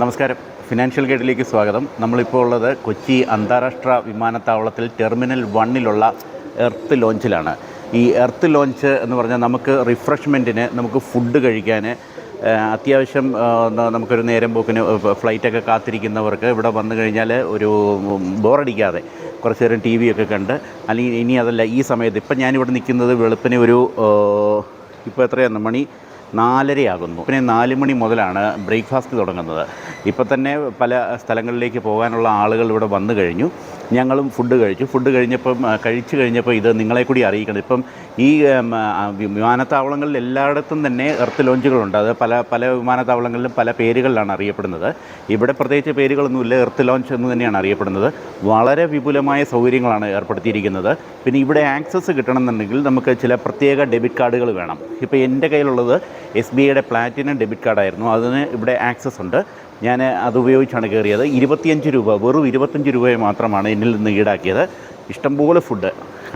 നമസ്കാരം. ഫിനാൻഷ്യൽ ഗൈഡിലേക്ക് സ്വാഗതം. നമ്മളിപ്പോൾ ഉള്ളത് കൊച്ചി അന്താരാഷ്ട്ര വിമാനത്താവളത്തിൽ ടെർമിനൽ വണ്ണിലുള്ള എർത്ത് ലോഞ്ചിലാണ്. ഈ എർത്ത് ലോഞ്ച് എന്ന് പറഞ്ഞാൽ നമുക്ക് റിഫ്രഷ്മെന്റിന് നമുക്ക് ഫുഡ് കഴിക്കാൻ അത്യാവശ്യം നമുക്കൊരു നേരം പോക്കിന് ഫ്ലൈറ്റൊക്കെ കാത്തിരിക്കുന്നവർക്ക് ഇവിടെ വന്നു കഴിഞ്ഞാൽ ഒരു ബോറടിക്കാതെ കുറച്ച് നേരം ടി വിയൊക്കെ കണ്ട്. അല്ലെങ്കിൽ ഇനി അതല്ല ഈ സമയത്ത് ഇപ്പം ഞാനിവിടെ നിൽക്കുന്നത് വെളുപ്പിന് ഒരു ഇപ്പോൾ എത്രയാണ്? മണി നാലരയാകുന്നു. പിന്നെ നാല് മണി മുതലാണ് ബ്രേക്ക്ഫാസ്റ്റ് തുടങ്ങുന്നത്. ഇപ്പം തന്നെ പല സ്ഥലങ്ങളിലേക്ക് പോകാനുള്ള ആളുകൾ ഇവിടെ വന്നു കഴിഞ്ഞു. ഞങ്ങളും ഫുഡ് കഴിച്ചു. ഫുഡ് കഴിഞ്ഞപ്പം കഴിച്ചു കഴിഞ്ഞപ്പോൾ ഇത് നിങ്ങളെ കൂടി അറിയിക്കണം. ഇപ്പം ഈ വിമാനത്താവളങ്ങളിൽ എല്ലായിടത്തും തന്നെ എർത്ത് ലോഞ്ചുകളുണ്ട്. അത് പല പല വിമാനത്താവളങ്ങളിലും പല പേരുകളിലാണ് അറിയപ്പെടുന്നത്. ഇവിടെ പ്രത്യേകിച്ച് പേരുകളൊന്നുമില്ല. എർത്ത് ലോഞ്ച് എന്ന് തന്നെയാണ് അറിയപ്പെടുന്നത്. വളരെ വിപുലമായ സൗകര്യങ്ങളാണ് ഏർപ്പെടുത്തിയിരിക്കുന്നത്. പിന്നെ ഇവിടെ ആക്സസ് കിട്ടണമെന്നുണ്ടെങ്കിൽ നമുക്ക് ചില പ്രത്യേക ഡെബിറ്റ് കാർഡുകൾ വേണം. ഇപ്പോൾ എന്റെ കയ്യിലുള്ളത് എസ് ബി ഐയുടെ പ്ലാറ്റിനം ഡെബിറ്റ് കാർഡായിരുന്നു. അതിന് ഇവിടെ ആക്സസ് ഉണ്ട്. ഞാൻ അത് ഉപയോഗിച്ചാണ് കയറിയത്. ഇരുപത്തിയഞ്ച് രൂപ വെറും ഇരുപത്തഞ്ച് രൂപയെ മാത്രമാണ് എന്നിൽ നിന്ന് ഈടാക്കിയത്. ഇഷ്ടംപോലെ ഫുഡ്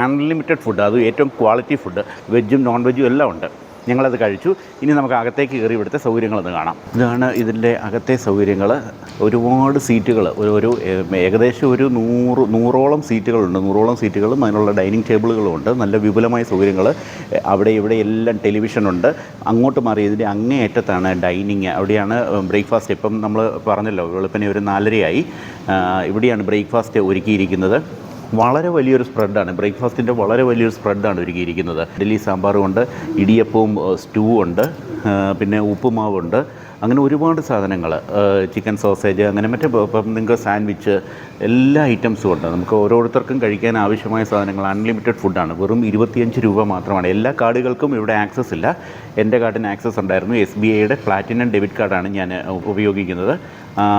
അൺലിമിറ്റഡ് ഫുഡ് അത് ഏറ്റവും ക്വാളിറ്റി ഫുഡ് വെജും നോൺ വെജും എല്ലാം ഉണ്ട്. ഞങ്ങളത് കഴിച്ചു. ഇനി നമുക്ക് അകത്തേക്ക് കയറി ഇവിടുത്തെ സൗകര്യങ്ങളൊന്ന് കാണാം. ഇതാണ് ഇതിന്റെ അകത്തെ സൗകര്യങ്ങൾ. ഒരുപാട് സീറ്റുകൾ. ഒരു ഏകദേശം ഒരു നൂറ് നൂറോളം സീറ്റുകളുണ്ട്. നൂറോളം സീറ്റുകളും അതിനുള്ള ഡൈനിങ് ടേബിളുകളും ഉണ്ട്. നല്ല വിപുലമായ സൗകര്യങ്ങൾ. അവിടെ ഇവിടെ എല്ലാം ടെലിവിഷനുണ്ട് അങ്ങോട്ട് മാറി ഇതിന്റെ അങ്ങേയറ്റത്താണ് ഡൈനിങ്. അവിടെയാണ് ബ്രേക്ക്ഫാസ്റ്റ്. ഇപ്പം നമ്മൾ പറഞ്ഞല്ലോ വെളുപ്പിനെ ഒരു നാലരയായി. ഇവിടെയാണ് ബ്രേക്ക്ഫാസ്റ്റ് ഒരുക്കിയിരിക്കുന്നത്. വളരെ വലിയൊരു സ്പ്രെഡാണ് ബ്രേക്ക്ഫാസ്റ്റിന്റെ വളരെ വലിയൊരു സ്പ്രെഡാണ് ഒരുക്കിയിരിക്കുന്നത്. ഇഡ്ഡലി സാമ്പാറും ഉണ്ട് ഇടിയപ്പവും സ്റ്റൂ ഉണ്ട്. പിന്നെ ഉപ്പുമാവുണ്ട്. അങ്ങനെ ഒരുപാട് സാധനങ്ങൾ ചിക്കൻ സോസേജ് അങ്ങനെ മറ്റേ ഇപ്പം- നിങ്ങൾക്ക് സാൻഡ്വിച്ച് എല്ലാ ഐറ്റംസും ഉണ്ട്. നമുക്ക് ഓരോരുത്തർക്കും കഴിക്കാൻ ആവശ്യമായ സാധനങ്ങൾ അൺലിമിറ്റഡ് ഫുഡാണ് വെറും ഇരുപത്തിയഞ്ച് രൂപ മാത്രമാണ്. എല്ലാ കാർഡുകൾക്കും ഇവിടെ ആക്സസ് ഇല്ല. എന്റെ കാർഡിന് ആക്സസ് ഉണ്ടായിരുന്നു. എസ് ബി ഐയുടെ പ്ലാറ്റിനം ഡെബിറ്റ് കാർഡാണ് ഞാൻ ഉപയോഗിക്കുന്നത്.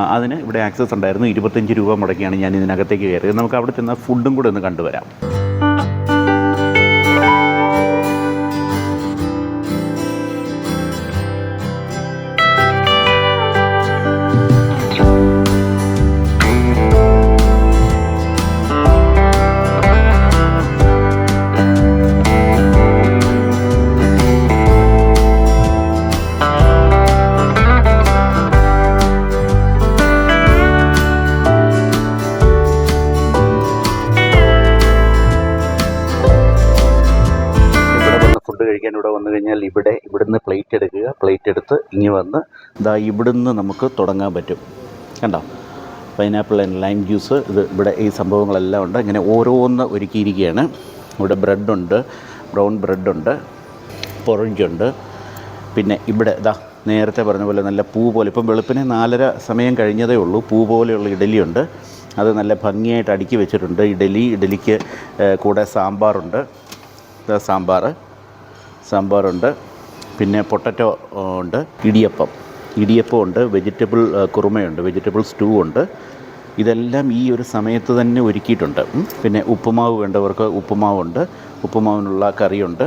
അതിന് ഇവിടെ ആക്സസ് ഉണ്ടായിരുന്നു. ഇരുപത്തഞ്ച് രൂപ മുടക്കിയാണ് ഞാൻ ഇതിനകത്തേക്ക് കയറിയത്. നമുക്ക് അവിടെ ചെന്ന ഫുഡും കൂടെ ഒന്ന് കണ്ടുവരാം. കഴിക്കാൻ ഇവിടെ വന്നു കഴിഞ്ഞാൽ ഇവിടെ ഇവിടുന്ന് പ്ലേറ്റ് എടുക്കുക. പ്ലേറ്റ് എടുത്ത് ഇങ്ങ് വന്ന് ഇതാ ഇവിടുന്ന് നമുക്ക് തുടങ്ങാൻ പറ്റും. കണ്ടോ? പൈനാപ്പിൾ ആൻഡ് ലൈം ജ്യൂസ് ഇത് ഇവിടെ ഈ സംഭവങ്ങളെല്ലാം ഉണ്ട്. ഇങ്ങനെ ഓരോന്ന് ഒരുക്കിയിരിക്കുകയാണ്. ഇവിടെ ബ്രെഡുണ്ട് ബ്രൗൺ ബ്രെഡുണ്ട് പൊറഞ്ചുണ്ട് പിന്നെ ഇവിടെ ഇതാ നേരത്തെ പറഞ്ഞ പോലെ നല്ല പൂ പോലെ ഇപ്പം വെളുപ്പിന് നാലര സമയം കഴിഞ്ഞതേ ഉള്ളൂ. പൂ പോലെയുള്ള ഇഡലിയുണ്ട്. അത് നല്ല ഭംഗിയായിട്ട് അടുക്കി വെച്ചിട്ടുണ്ട്. ഇഡലി ഇഡലിക്ക് കൂടെ സാമ്പാറുണ്ട്. സാമ്പാർ സാമ്പാറുണ്ട്. പിന്നെ പൊട്ടറ്റോ ഉണ്ട്. ഇടിയപ്പം. ഇടിയപ്പം ഉണ്ട് വെജിറ്റബിൾ കുറുമയുണ്ട് വെജിറ്റബിൾ സ്റ്റൂ ഉണ്ട്. ഇതെല്ലാം ഈ ഒരു സമയത്ത് തന്നെ ഒരുക്കിയിട്ടുണ്ട്. പിന്നെ ഉപ്പുമാവ് വേണ്ടവർക്ക് ഉപ്പുമാവുണ്ട് ഉപ്പുമാവിനുള്ള കറിയുണ്ട്.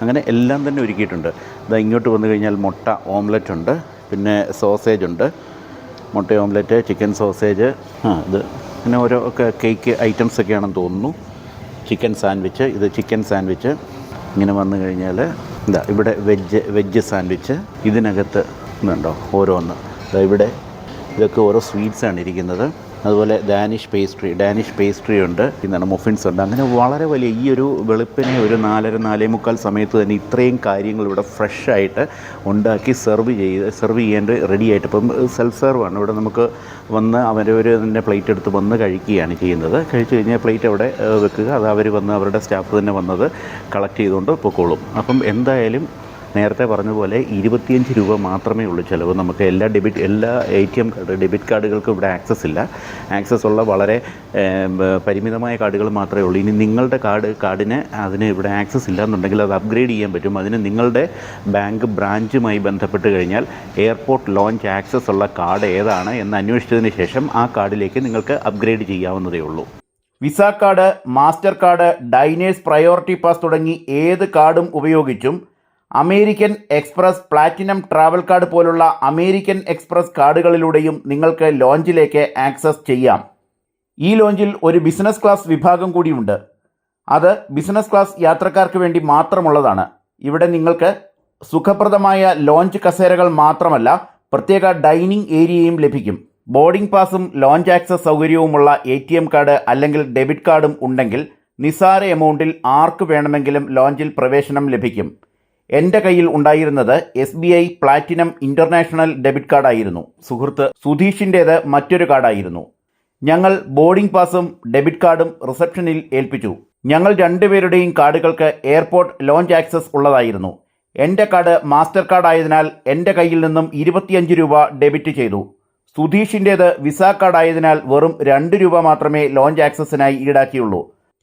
അങ്ങനെ എല്ലാം തന്നെ ഒരുക്കിയിട്ടുണ്ട്. ഇതാ ഇങ്ങോട്ട് വന്നു കഴിഞ്ഞാൽ മുട്ട ഓംലെറ്റ് ഉണ്ട് പിന്നെ സോസേജ് ഉണ്ട്. മുട്ട ഓംലെറ്റ് ചിക്കൻ സോസേജ് ആ ഇത് പിന്നെ ഓരോ കേക്ക് ഐറ്റംസ് ഒക്കെയാണെന്ന് തോന്നുന്നു. ചിക്കൻ സാൻഡ്വിച്ച് ഇത് ചിക്കൻ സാൻഡ്വിച്ച് ഇങ്ങനെ വന്നു കഴിഞ്ഞാൽ ഇതാ ഇവിടെ വെജ് വെജ് സാൻഡ്വിച്ച് ഇതിനകത്ത് ഇതുണ്ടോ ഓരോന്ന്. ഇവിടെ ഇതൊക്കെ ഓരോ സ്വീറ്റ്സാണ് ഇരിക്കുന്നത്. അതുപോലെ ഡാനിഷ് പേസ്ട്രി ഡാനിഷ് പേസ്ട്രി ഉണ്ട് എന്താണ് മുഫിൻസ് ഉണ്ട്. അങ്ങനെ വളരെ വലിയ ഈ ഒരു വെളുപ്പിനെ ഒരു നാലര നാലേ മുക്കാൽ സമയത്ത് തന്നെ ഇത്രയും കാര്യങ്ങൾ ഇവിടെ ഫ്രഷായിട്ട് ഉണ്ടാക്കി സെർവ് ചെയ്ത് സെർവ് ചെയ്യേണ്ട റെഡി ആയിട്ട്. ഇപ്പം സെൽഫ് സെർവ് ആണ്. ഇവിടെ നമുക്ക് വന്ന് അവരവർ തന്നെ പ്ലേറ്റ് എടുത്ത് വന്ന് കഴിക്കുകയാണ് ചെയ്യുന്നത്. കഴിച്ചു കഴിഞ്ഞാൽ പ്ലേറ്റ് അവിടെ വെക്കുക. അത് അവർ വന്ന് അവരുടെ സ്റ്റാഫ് തന്നെ വന്നത് കളക്ട് ചെയ്തുകൊണ്ട് പൊക്കോളും. അപ്പം എന്തായാലും നേരത്തെ പറഞ്ഞതുപോലെ പോലെ ഇരുപത്തിയഞ്ച് രൂപ മാത്രമേ ഉള്ളൂ ചിലവ്. നമുക്ക് എല്ലാ ഡെബിറ്റ് എല്ലാ A T M card debit കാർഡുകൾക്കും ഇവിടെ ആക്സസ് ഇല്ല. ആക്സസ് ഉള്ള വളരെ പരിമിതമായ കാർഡുകൾ മാത്രമേ ഉള്ളൂ. ഇനി നിങ്ങളുടെ കാർഡ് കാർഡിന് അതിന് ഇവിടെ ആക്സസ് ഇല്ല എന്നുണ്ടെങ്കിൽ അത് അപ്ഗ്രേഡ് ചെയ്യാൻ പറ്റും. അതിന് നിങ്ങളുടെ ബാങ്ക് ബ്രാഞ്ചുമായി ബന്ധപ്പെട്ട് കഴിഞ്ഞാൽ എയർപോർട്ട് ലോഞ്ച് ആക്സസ് ഉള്ള കാർഡ് ഏതാണ് എന്ന് അന്വേഷിച്ചതിന് ശേഷം ആ കാർഡിലേക്ക് നിങ്ങൾക്ക് അപ്ഗ്രേഡ് ചെയ്യാവുന്നതേ ഉള്ളൂ. Visa card Mastercard Diners priority pass തുടങ്ങി ഏത് കാർഡും ഉപയോഗിച്ചും American Express platinum travel card പോലുള്ള അമേരിക്കൻ എക്സ്പ്രസ് കാർഡുകളിലൂടെയും നിങ്ങൾക്ക് ലോഞ്ചിലേക്ക് ആക്സസ് ചെയ്യാം. ഈ ലോഞ്ചിൽ ഒരു ബിസിനസ് ക്ലാസ് വിഭാഗം കൂടിയുണ്ട്. അത് ബിസിനസ് ക്ലാസ് യാത്രക്കാർക്ക് വേണ്ടി മാത്രമുള്ളതാണ്. ഇവിടെ നിങ്ങൾക്ക് സുഖപ്രദമായ ലോഞ്ച് കസേരകൾ മാത്രമല്ല പ്രത്യേക ഡൈനിങ് ഏരിയയും ലഭിക്കും. ബോർഡിംഗ് പാസും ലോഞ്ച് ആക്സസ് സൗകര്യവുമുള്ള എ ടി എം കാർഡ് അല്ലെങ്കിൽ ഡെബിറ്റ് കാർഡും ഉണ്ടെങ്കിൽ നിസാര എമൗണ്ടിൽ ആർക്ക് വേണമെങ്കിലും ലോഞ്ചിൽ പ്രവേശനം ലഭിക്കും. എന്റെ കയ്യിൽ ഉണ്ടായിരുന്നത് S B I platinum international debit കാർഡായിരുന്നു സുഹൃത്ത് സുധീഷിന്റേത് മറ്റൊരു കാർഡായിരുന്നു ഞങ്ങൾ ബോർഡിംഗ് പാസും ഡെബിറ്റ് കാർഡും റിസപ്ഷനിൽ ഏൽപ്പിച്ചു. ഞങ്ങൾ രണ്ടുപേരുടെയും കാർഡുകൾക്ക് എയർപോർട്ട് ലോഞ്ച് ആക്സസ് ഉള്ളതായിരുന്നു. എന്റെ കാർഡ് മാസ്റ്റർ കാർഡ് ആയതിനാൽ എന്റെ കയ്യിൽ നിന്നും ഇരുപത്തിയഞ്ച് രൂപ ഡെബിറ്റ് ചെയ്തു. സുധീഷിന്റേത് വിസ കാർഡ് ആയതിനാൽ വെറും രണ്ട് രൂപ മാത്രമേ ലോഞ്ച് ആക്സസിനായി ഈടാക്കിയുള്ളൂ.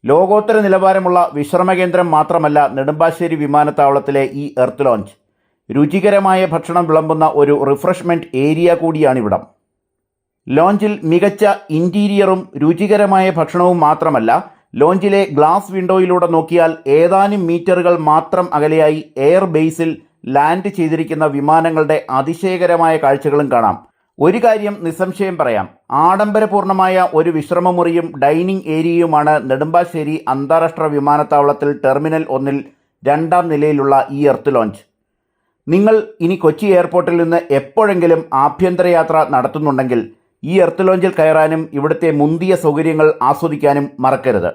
ലോകോത്തര നിലവാരമുള്ള വിശ്രമ കേന്ദ്രം മാത്രമല്ല നെടുമ്പാശ്ശേരി വിമാനത്താവളത്തിലെ ഈ എർത്ത് ലോഞ്ച്. രുചികരമായ ഭക്ഷണം വിളമ്പുന്ന ഒരു റിഫ്രഷ്മെന്റ് ഏരിയ കൂടിയാണിവിടം. ലോഞ്ചിൽ മികച്ച ഇന്റീരിയറും രുചികരമായ ഭക്ഷണവും മാത്രമല്ല ലോഞ്ചിലെ ഗ്ലാസ് വിൻഡോയിലൂടെ നോക്കിയാൽ ഏതാനും മീറ്ററുകൾ മാത്രം അകലെയായി എയർ ബേസിൽ ലാൻഡ് ചെയ്തിരിക്കുന്ന വിമാനങ്ങളുടെ അതിശയകരമായ കാഴ്ചകളും കാണാം. ഒരു കാര്യം നിസ്സംശയം പറയാം. ആഡംബരപൂർണമായ ഒരു വിശ്രമമുറിയും ഡൈനിങ് ഏരിയയുമാണ് നെടുമ്പാശ്ശേരി അന്താരാഷ്ട്ര വിമാനത്താവളത്തിൽ ടെർമിനൽ ഒന്നിൽ രണ്ടാം നിലയിലുള്ള ഈ എർത്ത് ലോഞ്ച്. നിങ്ങൾ ഇനി കൊച്ചി എയർപോർട്ടിൽ നിന്ന് എപ്പോഴെങ്കിലും ആഭ്യന്തരയാത്ര നടത്തുന്നുണ്ടെങ്കിൽ ഈ എർത്ത് ലോഞ്ചിൽ കയറാനും ഇവിടുത്തെ മുന്തിയ സൗകര്യങ്ങൾ ആസ്വദിക്കാനും മറക്കരുത്.